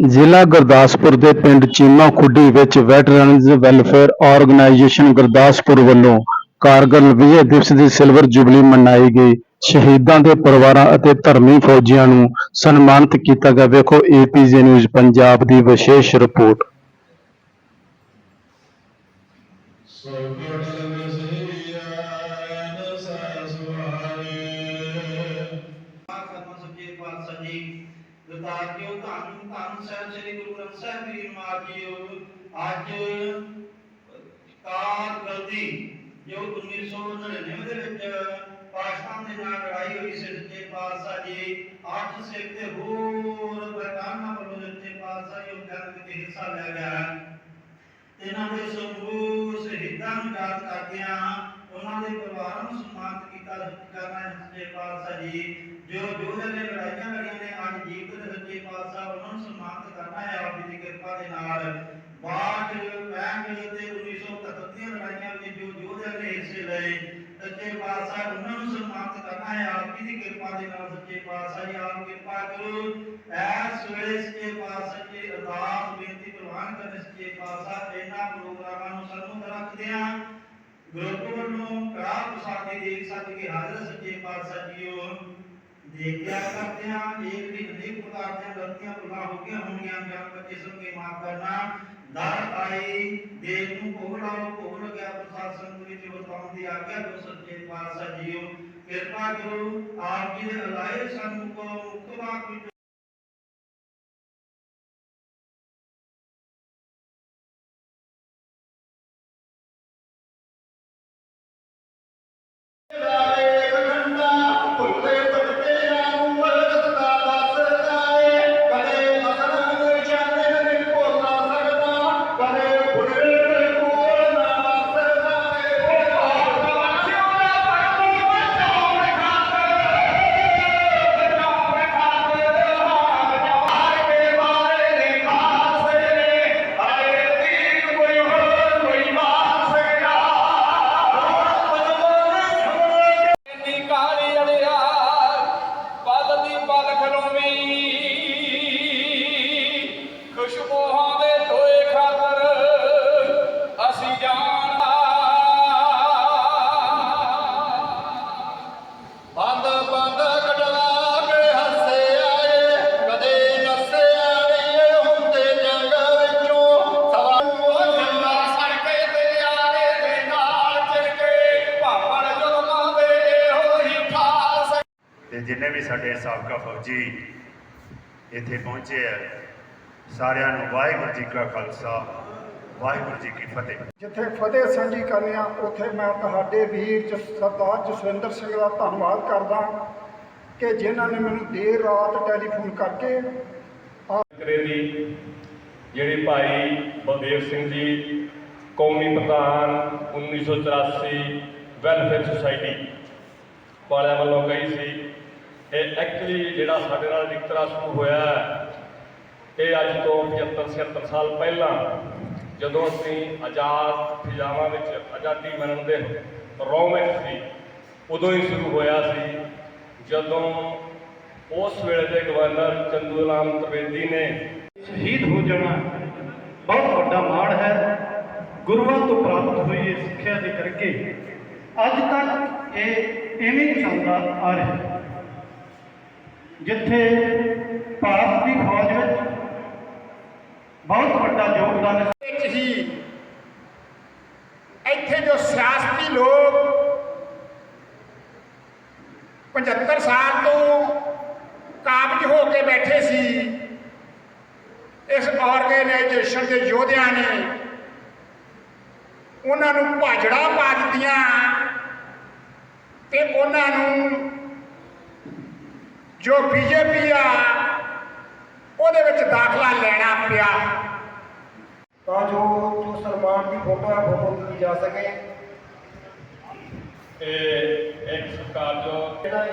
ਜ਼ਿਲ੍ਹਾ ਗੁਰਦਾਸਪੁਰ ਦੇ ਪਿੰਡ ਚੀਮਾ ਖੁੱਡੀ ਵਿੱਚ ਵੈਟਰਨਜ਼ ਵੈਲਫੇਅਰ ਆਰਗੇਨਾਈਜੇਸ਼ਨ ਗੁਰਦਾਸਪੁਰ ਵੱਲੋਂ ਕਾਰਗਿਲ ਵਿਜੇ ਦਿਵਸ ਦੀ ਸਿਲਵਰ ਜੁਬਲੀ ਮਨਾਈ ਗਈ। ਸ਼ਹੀਦਾਂ ਦੇ ਪਰਿਵਾਰਾਂ ਅਤੇ ਧਰਮੀ ਫੌਜੀਆਂ ਨੂੰ ਸਨਮਾਨਿਤ ਕੀਤਾ ਗਿਆ। ਵੇਖੋ ਏਪੀਜੀ ਨਿਊਜ਼ ਪੰਜਾਬ ਦੀ ਵਿਸ਼ੇਸ਼ ਰਿਪੋਰਟ। ਸਾਹਿਬ ਸ੍ਰੀ ਗੁਰੂ ਅੱਜ ਕਾਰ ਗਲਤੀ, ਜੋ 1999 ਦੇ ਵਿੱਚ ਪਾਕਿਸਤਾਨ ਦੇ ਨਾਲ ਲੜਾਈ ਹੋਈ ਸੀ ਸੱਚੇ ਪਾਤਸ਼ਾਹ ਜੀ ਅੱਠ ਸਿੱਖ ਤੇ ਹੋਰ ਬਰਤਾਨਾ ਵੱਲੋਂ ਸੱਚੇ ਪਾਤਸ਼ਾਹ ਜੀ ਵਿੱਚ ਹਿੱਸਾ ਲਿਆ ਗਿਆ। ਇਹਨਾਂ ਦੇ ਸਮੂਹ ਸ਼ਹੀਦਾਂ ਨੂੰ ਯਾਦ ਕਰਦਿਆਂ ਉਹਨਾਂ ਦੇ ਪਰਿਵਾਰਾਂ ਨੂੰ ਸਨਮਾਨਿਤ ਕੀਤਾ ਕਰਨਾ ਹੈ ਸੱਚੇ ਪਾਤਸ਼ਾਹ ਜੀ, ਜੋ ਯੋਧਿਆਂ ਨੇ ਲੜਾਈਆਂ ਲੜੀਆਂ ਨੇ, ਅੱਜ ਜੀਵਤ ਦੇ ਸੱਚੇ ਪਾਤਸ਼ਾਹ ਉਹਨਾਂ ਨੂੰ ਸਨਮਾਨਿਤ ਕਰਨਾ ਹੈ, ਆਪ ਜੀ ਦੀ ਕਿਰਪਾ ਦੇ ਨਾਲ। ਬਾਅਦ ਪੈਂਗ ਤੇ 1971 ਦੀਆਂ ਲੜਾਈਆਂ ਵਿੱਚ ਜੋ ਯੋਧਿਆਂ ਨੇ ਹਿੱਸੇ ਲਏ ਸੱਚੇ ਪਾਤਸ਼ਾਹ ਉਹਨਾਂ ਨੂੰ ਸਨਮਾਨਿਤ ਕਰਨਾ ਹੈ। ਆਪ ਜੀ ਦੀ ਕਿਰਪਾ ਦੇ ਨਾਲ ਸੱਚੇ ਪਾਤਸ਼ਾਹ ਜੀ, ਆਪ ਕਿਰਪਾ ਕਰੋ। ਐਸ ਵੇਲੇ ਸੱਚੇ ਪਾਤਸ਼ਾਹ ਜੀ ਅਰਦਾਸ, ਬੇਨਤੀ ਪ੍ਰਵਾਨ ਕਰਨ ਸੱਚੇ ਪਾਤਸ਼ਾਹ, ਇਹਨਾਂ ਪ੍ਰੋਗਰਾਮਾਂ ਨੂੰ ਸਰਮੁਖ ਰੱਖਦਿਆਂ ਗਰੁੱਪ ਵੱਲੋਂ ਕੜਾ ਪ੍ਰਸਾਦੀ ਦੇਖ ਸੱਜ ਕੇ ਹਾਜ਼ਰ ਸੱਚੇ ਪਾਤਸ਼ਾਹ ਜੀਓ। ਦੇਖਿਆ ਕਰਦਿਆਂ ਇੱਕ ਵੀ ਅਨੇਕ ਪ੍ਰਕਾਰ ਦੀਆਂ ਗਲਤੀਆਂ ਭੁੱਲਾਂ ਹੋ ਗਈਆਂ ਹੋਣਗੀਆਂ ਜਾਂ ਬੱਚੇ ਸਭ ਕੇ ਮਾਫ ਕਰਨਾ, ਦਰ ਆਈ ਦੇਖ ਨੂੰ ਭੋਗ ਲਾਓ, ਭੋਗ ਲੱਗਿਆ, ਪ੍ਰਸਾਦ ਸੰਗਤ ਵਿੱਚ ਵਰਤਾਉਣ ਦੀ ਆਗਿਆ ਜੋ ਸੱਚੇ ਪਾਤਸ਼ਾਹ ਜੀਓ। ਕਿਰਪਾ ਕਰੋ, ਆਪ ਜੀ ਦੇ ਅਲਾਏ ਸਾਨੂੰ ਕੋ ਮੁਕਤ ਵਾਕ ਵਿੱਚ ਤੇ ਜਿੰਨੇ ਵੀ ਸਾਡੇ ਸਾਬਕਾ ਫੌਜੀ ਇੱਥੇ ਪਹੁੰਚੇ ਆ ਸਾਰਿਆਂ ਨੂੰ ਵਾਹਿਗੁਰੂ ਜੀ ਕਾ ਖਾਲਸਾ ਵਾਹਿਗੁਰੂ ਜੀ ਕੀ ਫਤਿਹ। ਜਿੱਥੇ ਫਤਿਹ ਸਾਂਝੀ ਕਰਨੀ ਆ ਉੱਥੇ ਮੈਂ ਤੁਹਾਡੇ ਵੀਰ ਜਸ ਸਰਦਾਰ ਜਸਵਿੰਦਰ ਸਿੰਘ ਦਾ ਧੰਨਵਾਦ ਕਰਦਾ ਕਿ ਜਿਨ੍ਹਾਂ ਨੇ ਮੈਨੂੰ ਦੇਰ ਰਾਤ ਟੈਲੀਫੋਨ ਕਰਕੇ ਕਰੇ ਦੀ ਜਿਹੜੇ ਭਾਈ ਬਲਦੇਵ ਸਿੰਘ ਜੀ ਕੌਮੀ ਪ੍ਰਧਾਨ 1984 ਵੈਲਫੇਅਰ ਸੁਸਾਇਟੀ ਵਾਲਿਆਂ ਵੱਲੋਂ ਕਹੀ ਸੀ ਇਹ ਐਕਚੁਅਲੀ ਜਿਹੜਾ ਸਾਡੇ ਨਾਲ ਵਿਤਕਰਾ ਸ਼ੁਰੂ ਹੋਇਆ ਹੈ, ਇਹ ਅੱਜ ਤੋਂ 75 76 ਸਾਲ ਪਹਿਲਾਂ ਜਦੋਂ ਅਸੀਂ ਆਜ਼ਾਦ ਫਿਜ਼ਾਵਾਂ ਵਿੱਚ ਆਜ਼ਾਦੀ ਮਨਾਉਣ ਦੇ ਰੌਂ ਵਿੱਚ ਸੀ, ਉਦੋਂ ਹੀ ਸ਼ੁਰੂ ਹੋਇਆ ਸੀ, ਜਦੋਂ ਉਸ ਵੇਲੇ ਦੇ ਗਵਰਨਰ ਚੰਦੂ ਰਾਮ ਤ੍ਰਿਵੇਦੀ ਨੇ ਸ਼ਹੀਦ ਹੋ ਜਾਣਾ ਬਹੁਤ ਵੱਡਾ ਮਾਣ ਹੈ। ਗੁਰੂਆਂ ਤੋਂ ਪ੍ਰਾਪਤ ਹੋਈ ਇਹ ਸਿੱਖਿਆ ਦੇ ਕਰਕੇ ਅੱਜ ਤੱਕ ਇਹ ਐਵੇਂ ਹੀ ਚੱਲਦਾ ਆ ਰਿਹਾ ਜਿੱਥੇ ਭਾਰਤ ਦੀ ਫੌਜ ਵਿੱਚ ਬਹੁਤ ਵੱਡਾ ਯੋਗਦਾਨ ਵਿੱਚ ਹੀ ਇੱਥੇ ਜੋ ਸਿਆਸਤੀ ਲੋਕ 75 ਸਾਲ ਤੋਂ ਕਾਬਜ ਹੋ ਕੇ ਬੈਠੇ ਸੀ, ਇਸ ਆਰਗੇਨਾਈਜੇਸ਼ਨ ਦੇ ਯੋਧਿਆਂ ਨੇ ਉਹਨਾਂ ਨੂੰ ਭਾਜੜਾ ਪਾ ਦਿੱਤੀਆਂ ਤੇ ਉਹਨਾਂ ਨੂੰ ਜੋ ਬੀਜੇਪੀ ਆ ਉਹਦੇ ਵਿੱਚ ਦਾਖਲਾ ਲੈਣਾ ਪਿਆ। ਤਾਂ ਜੋ ਜੋ ਸਨਮਾਨ ਦੀ ਫੋਟੋ ਹੈ ਫੋਟੋ ਦਿੱਤੀ ਜਾ ਸਕੇ। ਇਹ ਇੱਕ ਸਰਕਾਰ ਜੋ ਜਿਹੜਾ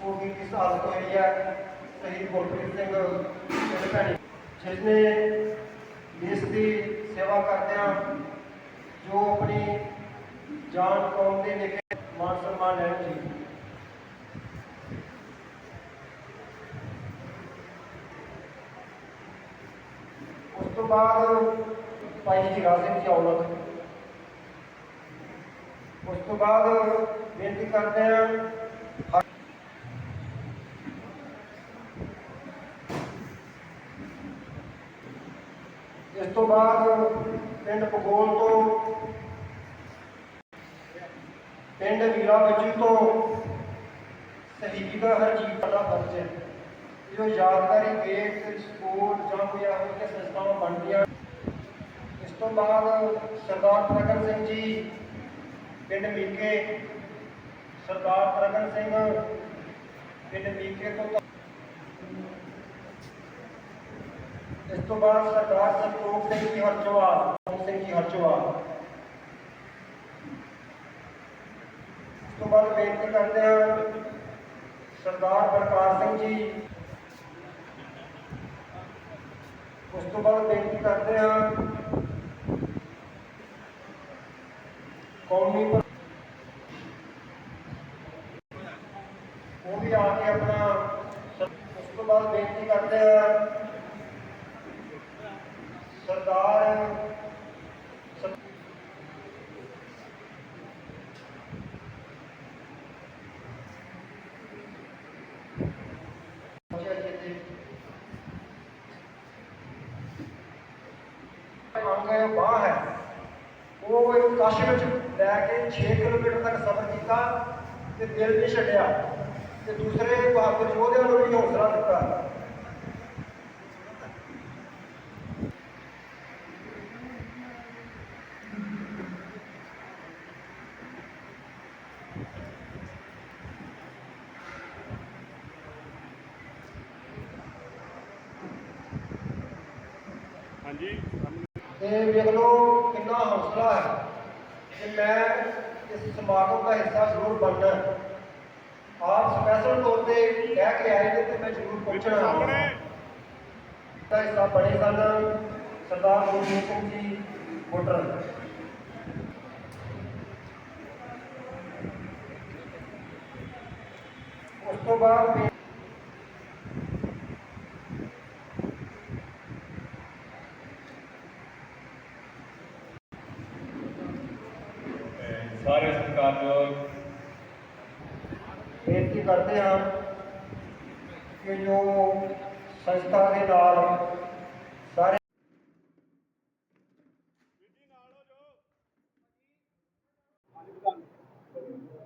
ਮੂਵੀ ਦੀ ਸਾਜ਼ਿਸ਼ ਹੋਈ ਹੈ ਸ਼ਹੀਦ ਗੁਰਪ੍ਰੀਤ ਸਿੰਘ ਪਿੰਡ ਭੈਣੀ ਜਿਸ ਨੇ ਦੇਸ਼ ਦੀ ਸੇਵਾ ਕਰਦਿਆਂ ਜੋ ਆਪਣੀ ਜਾਨ ਕੌਮ ਦੇ ਲੈ ਕੇ ਮਾਨ ਸਨਮਾਨ ਲੈਣਾ ਚਾਹੀਦਾ ਤੋਂ ਬਾਅਦ ਭਾਈ ਹੀਰਾ ਸਿੰਘ ਜੀ ਔਲਖ ਉਸ ਤੋਂ ਬਾਅਦ ਬੇਨਤੀ ਕਰਦੇ ਹਾਂ, ਇਸ ਤੋਂ ਬਾਅਦ ਪਿੰਡ ਪਗੋਲ ਤੋਂ, ਪਿੰਡ ਵੀਰਾ ਬੱਜੂ ਤੋਂ ਸ਼ਹੀਦ ਹਰਜੀਤ ਦਾ ਫਰਜ਼ ਹੈ ਜੋ ਯਾਦਗਾਰੀ ਗੇਟ ਸਕੂਲ ਜਾਂ ਕੋਈ ਇਹੋ ਜਿਹੀਆਂ ਸੰਸਥਾਵਾਂ ਬਣਦੀਆਂ, ਇਸ ਤੋਂ ਬਾਅਦ ਸਰਦਾਰ ਪ੍ਰਗਟ ਸਿੰਘ ਜੀ, ਪਿੰਡ ਮੀਕੇ, ਸਰਦਾਰ ਪ੍ਰਗਟ ਸਿੰਘ ਪਿੰਡ ਮੀਕੇ ਤੋਂ ਇਸ ਤੋਂ ਬਾਅਦ ਸਰਦਾਰ ਸੰਤੋਖ ਸਿੰਘ ਜੀ ਹਰਚੋਆ ਸਿੰਘ ਜੀ ਹਰਚੋਆ ਇਸ ਤੋਂ ਬਾਅਦ ਬੇਨਤੀ ਕਰਦੇ ਹਾਂ ਸਰਦਾਰ ਪ੍ਰਕਾਸ਼ ਸਿੰਘ ਜੀ ਉਸ ਤੋਂ ਬਾਅਦ ਬੇਨਤੀ ਕਰਦੇ ਹਾਂ ਕੌਮੀ ਉਹ ਵੀ ਆ ਕੇ ਆਪਣਾ ਉਸ ਤੋਂ ਬਾਅਦ ਬੇਨਤੀ ਕਰਦੇ ਹਾਂ ਸਰਦਾਰ ਸ- ਅੰਗ ਹੈ, ਬਾਹ ਹੈ। ਉਹ ਇੱਕ ਕਾਸ਼ ਵਿੱਚ ਲੈ ਕੇ 6 ਕਿਲੋਮੀਟਰ ਤੱਕ ਸਫ਼ਰ ਕੀਤਾ ਤੇ ਦਿਲ ਨਹੀਂ ਛੱਡਿਆ ਤੇ ਦੂਸਰੇ ਬਹਾਦਰ ਯੋਧਿਆਂ ਨੂੰ ਵੀ ਹੌਸਲਾ ਦਿੱਤਾ। ਤੇ ਵੇਖ ਲਓ ਕਿੰਨਾ ਹੌਸਲਾ ਹੈ ਕਿ ਮੈਂ ਇਸ ਸਮਾਗਮ ਦਾ ਹਿੱਸਾ ਜ਼ਰੂਰ ਬਣਨਾ। ਆਪ ਸਪੈਸ਼ਲ ਤੌਰ ਤੇ ਕਹਿ ਕੇ ਆਏ ਨੇ ਤੇ ਮੈਂ ਜ਼ਰੂਰ ਪਹੁੰਚਣਾ ਦਾ ਹਿੱਸਾ ਬਣੇ ਸਨ ਸਰਦਾਰ ਗੁਰਮੀਤ ਸਿੰਘ ਜੀ ਮੋਟਰ ਉਸ ਤੋਂ ਬਾਅਦ ਬੇ- ਸਾਰੇ ਸਤਿਕਾਰਯੋਗ ਬੇਨਤੀ ਕਰਦੇ ਹਾਂ ਕਿ ਜੋ ਸੰਸਥਾ ਦੇ ਨਾਲ ਸਾਰੇ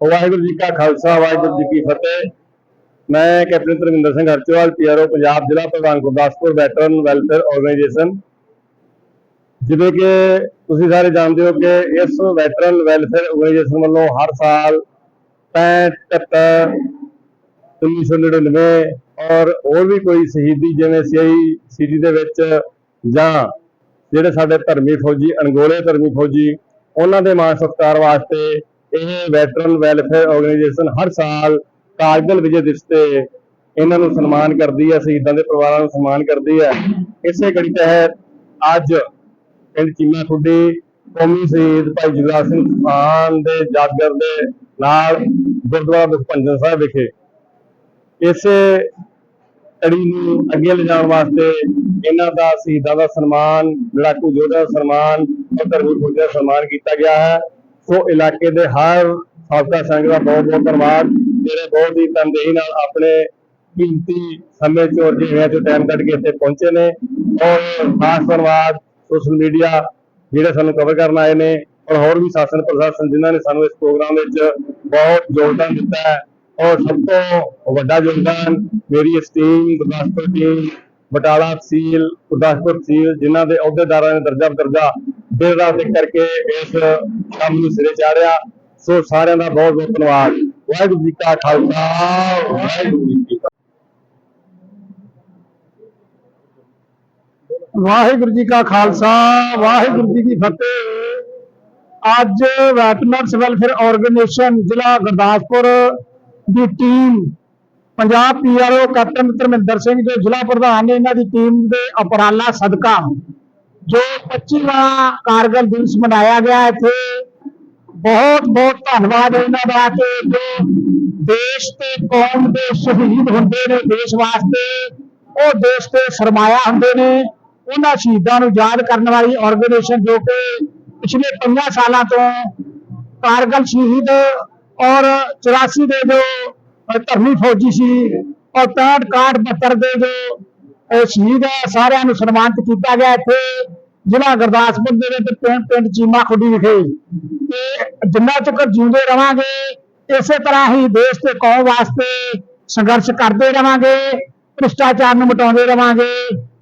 ਵਾਹਿਗੁਰੂ ਜੀ ਕਾ ਖਾਲਸਾ ਵਾਹਿਗੁਰੂ ਜੀ ਕੀ ਫਤਿਹ। ਮੈਂ ਕੈਪਟਨ ਧਰਮਿੰਦਰ ਸਿੰਘ ਹਰਚੋਵਾਲ ਪੀਆਰਓ ਪੰਜਾਬ ਜ਼ਿਲ੍ਹਾ ਪ੍ਰਧਾਨ ਗੁਰਦਾਸਪੁਰ ਵੈਟਰਨ ਵੈਲਫੇਅਰ ਆਰਗੇਨਾਈਜੇਸ਼ਨ ਜਿਵੇਂ ਕਿ ਤੁਸੀਂ ਸਾਰੇ ਜਾਣਦੇ ਹੋ ਕਿ ਇਸ ਵੈਟਰਨ ਵੈਲਫੇਅਰ ਆਰਗੇਨਾਈਜੇਸ਼ਨ ਵੱਲੋਂ ਹਰ ਸਾਲ 65 77 1999 ਔਰ ਹੋਰ ਵੀ ਕੋਈ ਸ਼ਹੀਦੀ ਜਿਵੇਂ ਸਿਆਹੀ ਸਿਟੀ ਦੇ ਵਿੱਚ ਜਾਂ ਜਿਹੜੇ ਸਾਡੇ ਧਰਮੀ ਫੌਜੀ, ਅਣਗੋਲੇ ਧਰਮੀ ਫੌਜੀ, ਉਹਨਾਂ ਦੇ ਮਾਣ ਸਤਿਕਾਰ ਵਾਸਤੇ ਇਹ ਵੈਟਰਨ ਵੈਲਫੇਅਰ ਆਰਗੇਨਾਈਜੇਸ਼ਨ ਹਰ ਸਾਲ ਕਾਰਗਿਲ ਵਿਜੇ ਦਿਵਸ ਤੇ ਇਹਨਾਂ ਨੂੰ ਸਨਮਾਨ ਕਰਦੀ ਹੈ, ਸ਼ਹੀਦਾਂ ਦੇ ਪਰਿਵਾਰਾਂ ਨੂੰ ਸਨਮਾਨ ਕਰਦੀ ਹੈ। ਇਸੇ ਕੜੀ ਤਹਿਤ ਅੱਜ ਪਿੰਡ ਚੀਮਾ ਖੁੱਡੀ, ਕੌਮੀ ਸ਼ਹੀਦ ਭਾਈ ਜੁਗਰਾਜ ਸਿੰਘ ਖਾਨ ਦੇ ਜਾਗਰ ਦੇ ਨਾਲ ਗੁਰਦੁਆਰਾ ਦਸਪੰਜਨ ਸਾਹਿਬ ਵਿਖੇ। ਇਸੇ ਕੜੀ ਨੂੰ ਅੱਗੇ ਲਿਜਾਣ ਵਾਸਤੇ ਇਹਨਾਂ ਦਾ ਸ਼ਹੀਦਾਂ ਦਾ ਸਨਮਾਨ, ਲੜਾਕੂ ਯੋਧਿਆਂ ਸਨਮਾਨ ਔਰ ਧਰਮੀ ਫੌਜਾਂ ਸਨਮਾਨ ਕੀਤਾ ਗਿਆ ਹੈ। ਸੋ ਇਲਾਕੇ ਦੇ ਹਰ ਸਾਬਕਾ ਸੰਗਤ ਦਾ ਬਹੁਤ ਬਹੁਤ ਧੰਨਵਾਦ। ਜਿਹੜੇ ਬਹੁਤ ਹੀ ਤਨਦੇਹੀ ਨਾਲ ਆਪਣੇ ਕੀਮਤੀ ਸਮੇਂ ਚੋਂ ਜਿਹੜਿਆਂ ਚੋਂ ਟਾਈਮ ਕੱਢ ਕੇ ਇੱਥੇ ਪਹੁੰਚੇ ਨੇ। ਔਰ ਖਾਸ ਧੰਨਵਾਦ ਸੋਸ਼ਲ ਮੀਡੀਆ ਜਿਹੜੇ ਸਾਨੂੰ ਕਵਰ ਕਰਨ ਆਏ ਨੇ ਔਰ ਹੋਰ ਵੀ ਸ਼ਾਸਨ ਪ੍ਰਸ਼ਾਸਨ ਜਿਨ੍ਹਾਂ ਨੇ ਸਾਨੂੰ ਇਸ ਪ੍ਰੋਗਰਾਮ ਵਿੱਚ ਬਹੁਤ ਯੋਗਦਾਨ ਦਿੱਤਾ ਹੈ ਔਰ ਸਭ ਤੋਂ ਵੱਡਾ ਯੋਗਦਾਨ ਮੇਰੀ ਇਸ ਟੀਮ ਗੁਰਦਾਸਪੁਰ ਟੀਮ ਬਟਾਲਾ ਤਹਿਸੀਲ ਗੁਰਦਾਸਪੁਰ ਤਹਿਸੀਲ ਜਿਨ੍ਹਾਂ ਦੇ ਅਹੁਦੇਦਾਰਾਂ ਨੇ ਦਰਜਾ ਬਦਰਜਾ ਦਿਨ ਰਾਤ ਇੱਕ ਕਰਕੇ ਇਸ ਕੰਮ ਨੂੰ ਸਿਰੇ ਚਾੜਿਆ। ਸੋ ਸਾਰਿਆਂ ਦਾ ਬਹੁਤ ਬਹੁਤ ਧੰਨਵਾਦ। ਵਾਹਿਗੁਰੂ ਜੀ ਕਾ ਖਾਲਸਾ, ਵਾਹਿਗੁਰੂ ਜੀ ਕੀ ਫਤਿਹ ਵਾਹਿਗੁਰੂ ਜੀ ਕਾ ਖਾਲਸਾ, ਵਾਹਿਗੁਰੂ ਜੀ ਕੀ ਫਤਿਹ। ਅੱਜ ਵੈਟਨਰਸ ਵੈਲਫੇਅਰ ਆਰਗੇਨਾਈਜੇਸ਼ਨ ਜ਼ਿਲ੍ਹਾ ਗੁਰਦਾਸਪੁਰ ਦੀ team, Punjab PRO captain Dharminder Singh ਜੋ ਜ਼ਿਲ੍ਹਾ ਪ੍ਰਧਾਨ ਨੇ ਇਹਨਾਂ ਦੀ ਟੀਮ ਦੇ ਉਪਰਾਲਾ ਸਦਕਾ, ਜੋ 25ਵਾਂ ਕਾਰਗਲ ਦਿਵਸ ਮਨਾਇਆ ਗਿਆ ਇੱਥੇ। ਬਹੁਤ ਬਹੁਤ ਧੰਨਵਾਦ ਇਹਨਾਂ ਦਾ ਕਿ ਜੋ ਦੇਸ਼ ਤੇ ਕੌਮ ਦੇ ਸ਼ਹੀਦ ਹੁੰਦੇ ਨੇ, ਦੇਸ਼ ਵਾਸਤੇ, ਉਹ ਦੇਸ਼ ਤੇ ਸਰਮਾਇਆ ਹੁੰਦੇ ਨੇ। ਉਹਨਾਂ ਸ਼ਹੀਦਾਂ ਨੂੰ ਯਾਦ ਕਰਨ ਵਾਲੀ ਆਰਗੇਨਾਈਜੇਸ਼ਨ ਜੋ ਕਿ ਪਿਛਲੇ 50 ਸਾਲਾਂ ਤੋਂ ਕਾਰਗਲ ਸ਼ਹੀਦ ਔਰ 84 ਦੇ ਜੋ ਧਰਮੀ ਫੌਜੀ ਸੀ ਔਰ 65 61 72 ਦੇ ਜੋ ਸ਼ਹੀਦ ਹੈ, ਸਾਰਿਆਂ ਨੂੰ ਸਨਮਾਨਿਤ ਕੀਤਾ ਗਿਆ ਇੱਥੇ। ਜ਼ਿਲ੍ਹਾ ਗੁਰਦਾਸਪੁਰ ਦੇ ਵਿੱਚ ਪਿੰਡ ਪਿੰਡ ਚੀਮਾ ਖੁੱਡੀ ਵਿਖੇ। ਤੇ ਜਿੰਨਾ ਚਿਰ ਜਿਉਂਦੇ ਰਵਾਂਗੇ, ਇਸੇ ਤਰ੍ਹਾਂ ਹੀ ਦੇਸ਼ ਤੇ ਕੌਮ ਵਾਸਤੇ ਸੰਘਰਸ਼ ਕਰਦੇ ਰਵਾਂਗੇ, ਭ੍ਰਿਸ਼ਟਾਚਾਰ ਨੂੰ ਮਿਟਾਉਂਦੇ ਰਵਾਂਗੇ।